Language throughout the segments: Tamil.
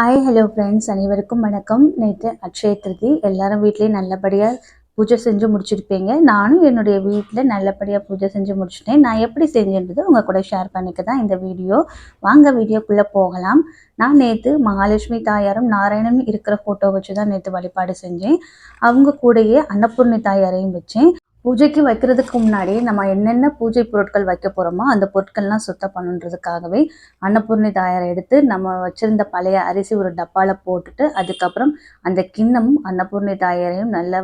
ஹாய் ஹலோ ஃப்ரெண்ட்ஸ் அனைவருக்கும் வணக்கம். நேற்று அக்ஷய திருதி. எல்லாரும் வீட்லேயும் நல்லபடியாக பூஜை செஞ்சு முடிச்சிருப்பீங்க. நானும் என்னுடைய வீட்டில் நல்லபடியாக பூஜை செஞ்சு முடிச்சிட்டேன். நான் எப்படி செஞ்சேன்றது உங்கள் கூட ஷேர் பண்ணிக்க தான் இந்த வீடியோ. வாங்க வீடியோக்குள்ளே போகலாம். நான் நேற்று மகாலட்சுமி தாயாரும் நாராயணனும் இருக்கிற ஃபோட்டோ வச்சு தான் நேற்று வழிபாடு செஞ்சேன். அவங்க கூடயே அன்னபூர்ணி தாயாரையும் வச்சேன். பூஜைக்கு வைக்கிறதுக்கு முன்னாடி நம்ம என்னென்ன பூஜை பொருட்கள் வைக்க போகிறோமோ அந்த பொருட்கள்லாம் சுத்தம் பண்ணுன்றதுக்காகவே அன்னபூர்ணி தாயாரை எடுத்து நம்ம வச்சுருந்த பழைய அரிசி ஒரு டப்பாவில் போட்டுட்டு அதுக்கப்புறம் அந்த கிண்ணமும் அன்னபூர்ணி தாயாரையும் நல்லா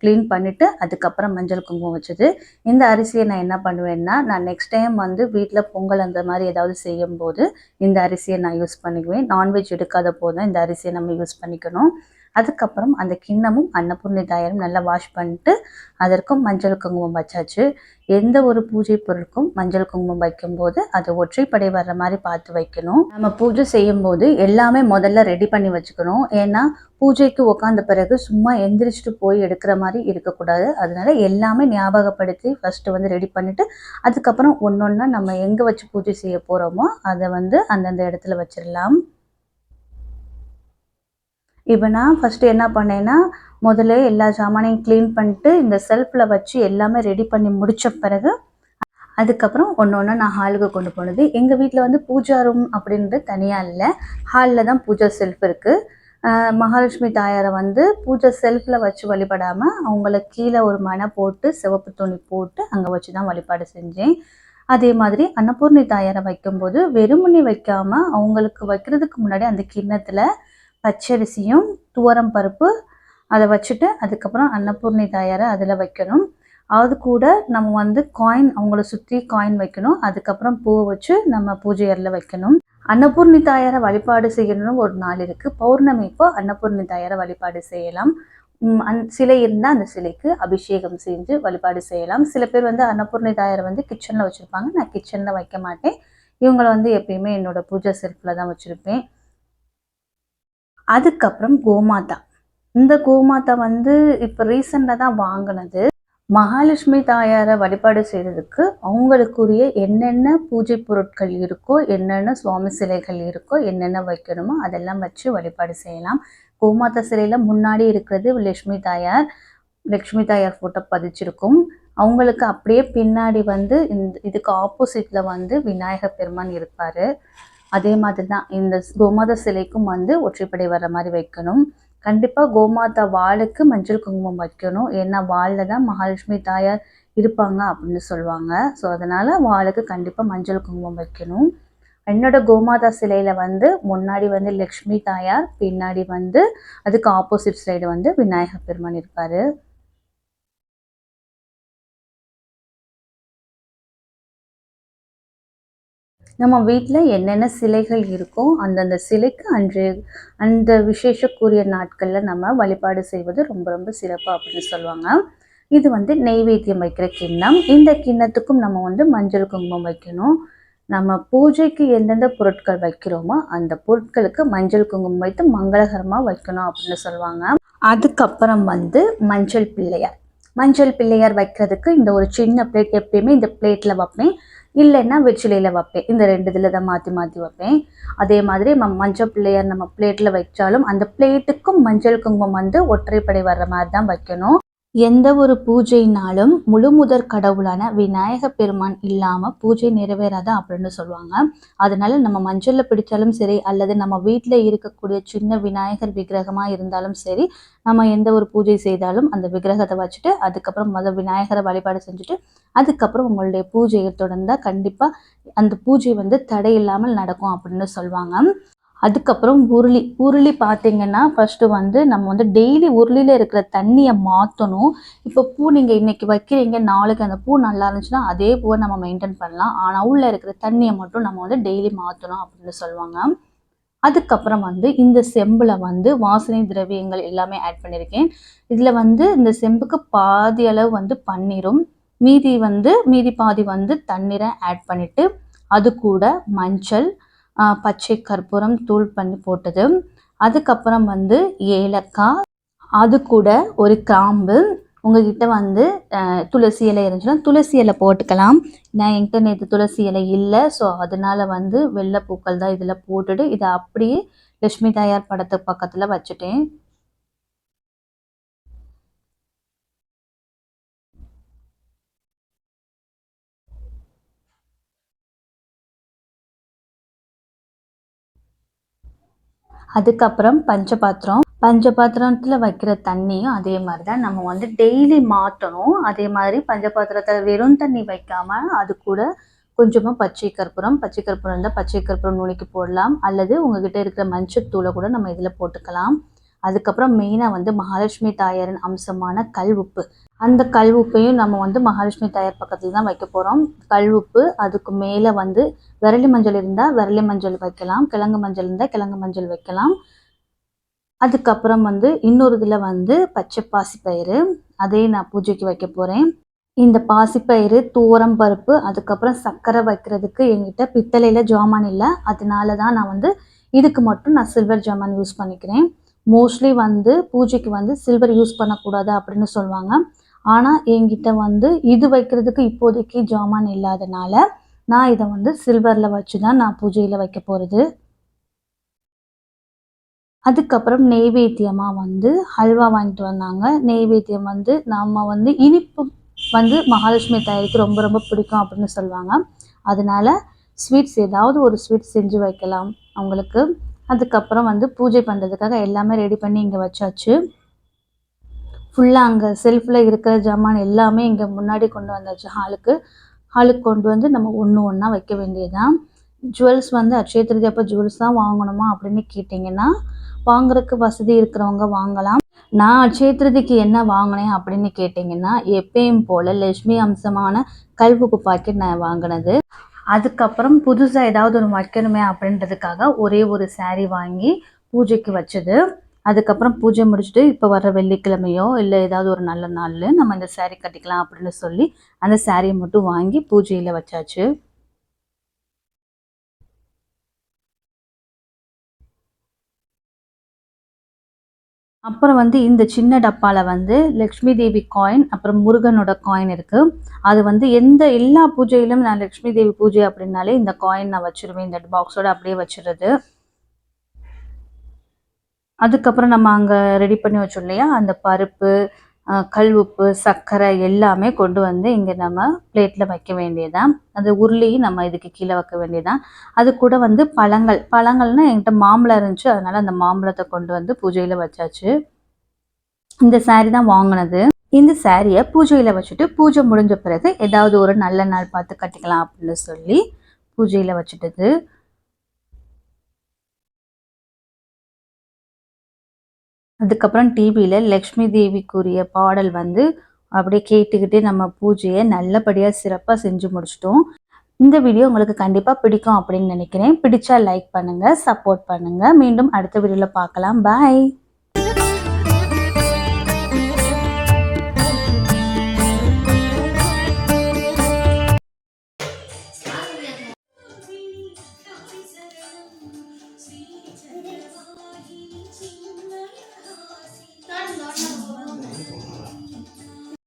க்ளீன் பண்ணிவிட்டு அதுக்கப்புறம் மஞ்சள் குங்குமம் வச்சது இந்த அரிசியை நான் என்ன பண்ணுவேன்னா நான் நெக்ஸ்ட் டைம் வந்து வீட்டில் பொங்கல் அந்த மாதிரி ஏதாவது செய்யும்போது இந்த அரிசியை நான் யூஸ் பண்ணிக்குவேன் நான்வெஜ் எடுக்காத போதும் இந்த அரிசியை நம்ம யூஸ் பண்ணிக்கணும். அதுக்கப்புறம் அந்த கிண்ணமும் அன்னபூர்ணி தாயாரும் நல்லா வாஷ் பண்ணிட்டு அதற்கும் மஞ்சள் குங்குமம் வச்சாச்சு. எந்த ஒரு பூஜை பொருளுக்கும் மஞ்சள் குங்குமம் வைக்கும்போது அது ஒற்றைப்படை வர்ற மாதிரி பார்த்து வைக்கணும். நம்ம பூஜை செய்யும் போது எல்லாமே முதல்ல ரெடி பண்ணி வச்சுக்கணும். ஏன்னா பூஜைக்கு உட்காந்த பிறகு சும்மா எந்திரிச்சிட்டு போய் எடுக்கிற மாதிரி இருக்கக்கூடாது. அதனால எல்லாமே ஞாபகப்படுத்தி ஃபர்ஸ்ட் வந்து ரெடி பண்ணிட்டு அதுக்கப்புறம் ஒன்று ஒன்றா நம்ம எங்கே வச்சு பூஜை செய்ய போகிறோமோ அதை வந்து அந்தந்த இடத்துல வச்சிடலாம் இப்போ நான் ஃபஸ்ட்டு என்ன பண்ணேன்னா முதல்ல எல்லா சாமானையும் க்ளீன் பண்ணிட்டு இந்த செல்ஃபில் வச்சு எல்லாமே ரெடி பண்ணி முடித்த பிறகு அதுக்கப்புறம் ஒன்று ஒன்று நான் ஹாலுக்கு கொண்டு போனது. எங்கள் வீட்டில் வந்து பூஜா ரூம் அப்படின்றது தனியாக இல்லை. ஹாலில் தான் பூஜா செல்ஃப் இருக்குது மகாலட்சுமி தாயாரை வந்து பூஜை செல்ஃபில் வச்சு வழிபடாமல் அவங்கள கீழே ஒரு மனை போட்டு சிவப்பு துணி போட்டு அங்கே வச்சு தான் வழிபாடு செஞ்சேன். அதே மாதிரி அன்னபூர்ணி தாயாரை வைக்கும்போது வெறுமணி வைக்காமல் அவங்களுக்கு வைக்கிறதுக்கு முன்னாடி அந்த கிண்ணத்தில் பச்சரிசியும் துவரம் பருப்பு அதை வச்சுட்டு அதுக்கப்புறம் அன்னபூர்ணி தாயாரை அதில் வைக்கணும். அது கூட நம்ம வந்து காயின் அவங்கள சுற்றி காயின் வைக்கணும். அதுக்கப்புறம் பூவை வச்சு நம்ம பூஜை அறையில் வைக்கணும். அன்னபூர்ணி தாயாரை வழிபாடு செய்யணும்னு ஒரு நாள் இருக்குது பௌர்ணமி இப்போ அன்னபூர்ணி தாயாரை வழிபாடு செய்யலாம். அந் சிலை இருந்தால் அந்த சிலைக்கு அபிஷேகம் செஞ்சு வழிபாடு செய்யலாம். சில பேர் வந்து அன்னபூர்ணி தாயாரை வந்து கிச்சனில் வச்சுருப்பாங்க. நான் கிச்சனில் வைக்க மாட்டேன். இவங்களை வந்து எப்பயுமே என்னோடய பூஜை செல்ஃபில் தான் வச்சுருப்பேன். அதுக்கப்புறம் கோமாதா. இந்த கோமாதா வந்து இப்போ ரீசெண்டாக தான் வாங்கினது. மகாலட்சுமி தாயாரை வழிபாடு செய்கிறதுக்கு அவங்களுக்குரிய என்னென்ன பூஜை பொருட்கள் இருக்கோ என்னென்ன சுவாமி சிலைகள் இருக்கோ என்னென்ன வைக்கணுமோ அதெல்லாம் வச்சு வழிபாடு செய்யலாம். கோமாதா சிலையில் முன்னாடி இருக்கிறது லட்சுமி தாயார். லக்ஷ்மி தாயார் ஃபோட்டோ பதிச்சிருக்கும். அவங்களுக்கு அப்படியே பின்னாடி வந்து இந்த இதுக்கு ஆப்போசிட்டில் வந்து விநாயகர் பெருமான் இருப்பார். அதே மாதிரி தான் இந்த கோமாதா சிலைக்கும் வந்து ஒற்றைப்படை வர மாதிரி வைக்கணும். கண்டிப்பாக கோமாதா வாளுக்கு மஞ்சள் குங்குமம் வைக்கணும். ஏன்னா வாளில் தான் மகாலட்சுமி தாயார் இருப்பாங்க அப்படின்னு சொல்லுவாங்க. ஸோ அதனால் வாளுக்கு கண்டிப்பாக மஞ்சள் குங்குமம் வைக்கணும். என்னோட கோமாதா சிலையில் வந்து முன்னாடி வந்து லக்ஷ்மி தாயார் பின்னாடி வந்து அதுக்கு ஆப்போசிட் சைடு வந்து விநாயகர் பெருமான் இருப்பார். நம்ம வீட்டில் என்னென்ன சிலைகள் இருக்கோ அந்தந்த சிலைக்கு அன்று அந்த விசேஷக்குரிய நாட்களில் நம்ம வழிபாடு செய்வது ரொம்ப ரொம்ப சிறப்பு அப்படின்னு சொல்லுவாங்க. இது வந்து நெய்வேத்தியம் வைக்கிற கிண்ணம். இந்த கிண்ணத்துக்கும் நம்ம வந்து மஞ்சள் குங்குமம் வைக்கணும். நம்ம பூஜைக்கு எந்தெந்த பொருட்கள் வைக்கிறோமோ அந்த பொருட்களுக்கு மஞ்சள் குங்குமம் வைத்து மங்களகரமாக வைக்கணும் அப்படின்னு சொல்லுவாங்க. அதுக்கப்புறம் வந்து மஞ்சள் பிள்ளையார். மஞ்சள் பிள்ளையார் வைக்கிறதுக்கு இந்த ஒரு சின்ன பிளேட் எப்பயுமே இந்த பிளேட்டில் வைப்பேன். இல்லைன்னா வெற்றிலையில் வைப்பேன். இந்த ரெண்டு இதில் தான் மாற்றி மாற்றி வைப்பேன். அதே மாதிரி நம்ம மஞ்சள் பிள்ளையார் நம்ம பிளேட்டில் வைச்சாலும் அந்த பிளேட்டுக்கும் மஞ்சள் குங்குமம் வந்து ஒற்றைப்படை வர்ற மாதிரி தான் வைக்கணும். எந்த ஒரு பூஜைனாலும் முழு முதற் கடவுளான விநாயக பெருமான் இல்லாமல் பூஜை நிறைவேறாது அப்படின்னு சொல்லுவாங்க. அதனால நம்ம மஞ்சளில் பிடிச்சாலும் சரி அல்லது நம்ம வீட்டில் இருக்கக்கூடிய சின்ன விநாயகர் விக்கிரகமாக இருந்தாலும் சரி நம்ம எந்த ஒரு பூஜை செய்தாலும் அந்த விக்கிரகத்தை வச்சுட்டு அதுக்கப்புறம் முதல் விநாயகரை வழிபாடு செஞ்சுட்டு அதுக்கப்புறம் உங்களுடைய பூஜையை தொடர்ந்தால் கண்டிப்பாக அந்த பூஜை வந்து தடை இல்லாமல் நடக்கும் அப்படின்னு சொல்லுவாங்க. அதுக்கப்புறம் உருளி. உருளி பார்த்தீங்கன்னா ஃபஸ்ட்டு வந்து நம்ம வந்து டெய்லி உருளியில் இருக்கிற தண்ணியை மாற்றணும் இப்போ பூ நீங்கள் இன்றைக்கி வைக்கிறீங்க நாளைக்கு அந்த பூ நல்லா இருந்துச்சுன்னா அதே பூவை நம்ம மெயின்டைன் பண்ணலாம். ஆனால் உள்ளே இருக்கிற தண்ணியை மட்டும் நம்ம வந்து டெய்லி மாற்றணும் அப்படின்னு சொல்லுவாங்க. அதுக்கப்புறம் வந்து இந்த செம்பில் வந்து வாசனை திரவியங்கள் எல்லாமே ஆட் பண்ணியிருக்கேன் இதில் வந்து இந்த செம்புக்கு பாதி அளவு வந்து பன்னீரும் மீதி வந்து மீதி பாதி வந்து தண்ணீரை ஆட் பண்ணிவிட்டு அது கூட மஞ்சள் பச்சை கற்பூரம் தூள் பண்ணி போட்டது. அதுக்கப்புறம் வந்து ஏலக்காய். அது கூட ஒரு கிராம்பு. உங்ககிட்ட வந்து துளசி இலை இருந்துச்சுன்னா துளசி இலை போட்டுக்கலாம். நான் என்கிட்ட நேற்று துளசி இலை இல்லை. ஸோ அதனால் வந்து வெள்ளைப்பூக்கள் தான் இதில் போட்டுட்டு இதை அப்படியே லட்சுமி தாயார் படத்துக்கு பக்கத்தில் வச்சுட்டேன். அதுக்கப்புறம் பஞ்சபாத்திரம். பஞ்சபாத்திரத்தில் வைக்கிற தண்ணியும் அதே மாதிரி தான் நம்ம வந்து டெய்லி மாற்றணும் அதே மாதிரி பஞ்சபாத்திரத்தை வெறும் தண்ணி வைக்காமல் அது கூட கொஞ்சமாக பச்சை கற்பூரம் பச்சை கற்பூரம் இருந்தால் பச்சை கற்பூரம் நுணுக்கி போடலாம். அல்லது உங்ககிட்ட இருக்கிற மஞ்சத்தூளை கூட நம்ம இதில் போட்டுக்கலாம். அதுக்கப்புறம் மெயினாக வந்து மகாலட்சுமி தாயாரின் அம்சமான கல் உப்பு அந்த கல் உப்பையும் நம்ம வந்து மகாலட்சுமி தாயார் பக்கத்தில் தான் வைக்க போகிறோம் கல் உப்பு அதுக்கு மேலே வந்து விரலி மஞ்சள் இருந்தால் விரலி மஞ்சள் வைக்கலாம். கிழங்கு மஞ்சள் இருந்தால் கிழங்கு மஞ்சள் வைக்கலாம். அதுக்கப்புறம் வந்து இன்னொரு இதில் வந்து பச்சை பாசிப்பயிறு. அதையும் நான் பூஜைக்கு வைக்க போகிறேன் இந்த பாசிப்பயிறு தூரம் பருப்பு அதுக்கப்புறம் சர்க்கரை வைக்கிறதுக்கு எங்கிட்ட பித்தளையில் ஜாமான் இல்லை. அதனால தான் நான் வந்து இதுக்கு மட்டும் நான் சில்வர் ஜாமான் யூஸ் பண்ணிக்கிறேன். மோஸ்ட்லி வந்து பூஜைக்கு வந்து சில்வர் யூஸ் பண்ணக்கூடாது அப்படின்னு சொல்லுவாங்க. ஆனால் என்கிட்ட வந்து இது வைக்கிறதுக்கு இப்போதைக்கு ஜாமான் இல்லாதனால நான் இதை வந்து சில்வரில் வச்சு தான் நான் பூஜையில் வைக்க போகிறது அதுக்கப்புறம் நெய்வேத்தியமாக வந்து ஹல்வா வாங்கிட்டு வந்தாங்க. நெய்வேத்தியம் வந்து நம்ம வந்து இனிப்பு வந்து மகாலட்சுமி தாய்க்கு ரொம்ப ரொம்ப பிடிக்கும் அப்படின்னு சொல்லுவாங்க. அதனால ஸ்வீட்ஸ் ஏதாவது ஒரு ஸ்வீட் செஞ்சு வைக்கலாம் அவங்களுக்கு. அதுக்கப்புறம் வந்து பூஜை பண்ணுறதுக்காக எல்லாமே ரெடி பண்ணி இங்கே வச்சாச்சு. ஃபுல்லாக அங்கே செல்ஃபில் இருக்கிற ஜாமான் எல்லாமே இங்கே முன்னாடி கொண்டு வந்தாச்சு ஹாலுக்கு ஹாலுக்கு கொண்டு வந்து நம்ம ஒன்று ஒன்றா வைக்க வேண்டியதுதான். ஜுவல்ஸ் வந்து அட்சய திருதி அப்போ ஜுவல்ஸ் தான் வாங்கணுமா அப்படின்னு கேட்டிங்கன்னா வாங்குறதுக்கு வசதி இருக்கிறவங்க வாங்கலாம். நான் அட்சய திருதிக்கு என்ன வாங்கினேன் அப்படின்னு கேட்டிங்கன்னா எப்பயும் போல் லட்சுமி அம்சமான கல்வுக்கு பாக்கெட் நான் வாங்கினது. அதுக்கப்புறம் புதுசாக ஏதாவது ஒன்று வைக்கணுமே அப்படின்றதுக்காக ஒரே ஒரு சாரீ வாங்கி பூஜைக்கு வச்சது. அதுக்கப்புறம் பூஜை முடிச்சுட்டு இப்போ வர்ற வெள்ளிக்கிழமையோ இல்லை ஏதாவது ஒரு நல்ல நாளில் நம்ம இந்த சாரீ கட்டிக்கலாம் அப்படின்னு சொல்லி அந்த சாரியை மட்டும் வாங்கி பூஜையில் வச்சாச்சு. அப்புறம் வந்து இந்த சின்ன டப்பாவில் வந்து லக்ஷ்மி தேவி காயின் அப்புறம் முருகனோட காயின் இருக்குது அது வந்து எந்த எல்லா பூஜையிலும் நான் லக்ஷ்மி தேவி பூஜை அப்படின்னாலே இந்த காயின் நான் வச்சுருவேன். இந்த பாக்ஸோட அப்படியே வச்சுருது அதுக்கப்புறம் நம்ம அங்கே ரெடி பண்ணி வச்சோம் இல்லையா? அந்த பருப்பு கல் உப்பு சர்க்கரை எல்லாமே கொண்டு வந்து இங்கே நம்ம பிளேட்டில் வைக்க வேண்டியதான் அந்த உருளையும் நம்ம இதுக்கு கீழே வைக்க வேண்டியதான் அது கூட வந்து பழங்கள். பழங்கள்னால் என்கிட்ட மாம்பழம் இருந்துச்சு. அதனால் அந்த மாம்பழத்தை கொண்டு வந்து பூஜையில் வச்சாச்சு. இந்த சாரீ தான் வாங்கினது. இந்த சாரியை பூஜையில் வச்சுட்டு பூஜை முடிஞ்ச பிறகு ஏதாவது ஒரு நல்ல நாள் பார்த்து கட்டிக்கலாம் அப்படின்னு சொல்லி பூஜையில் வச்சுட்டது. அதுக்கப்புறம் டிவியில் லக்ஷ்மி தேவிக்குரிய பாடல் வந்து அப்படியே கேட்டுக்கிட்டே நம்ம பூஜையை நல்லபடியாக சிறப்பாக செஞ்சு முடிச்சிட்டோம். இந்த வீடியோ உங்களுக்கு கண்டிப்பாக பிடிக்கும் அப்படின்னு நினைக்கிறேன். பிடிச்சா லைக் பண்ணுங்கள் சப்போர்ட் பண்ணுங்கள் மீண்டும் அடுத்த வீடியோவில் பார்க்கலாம். பாய்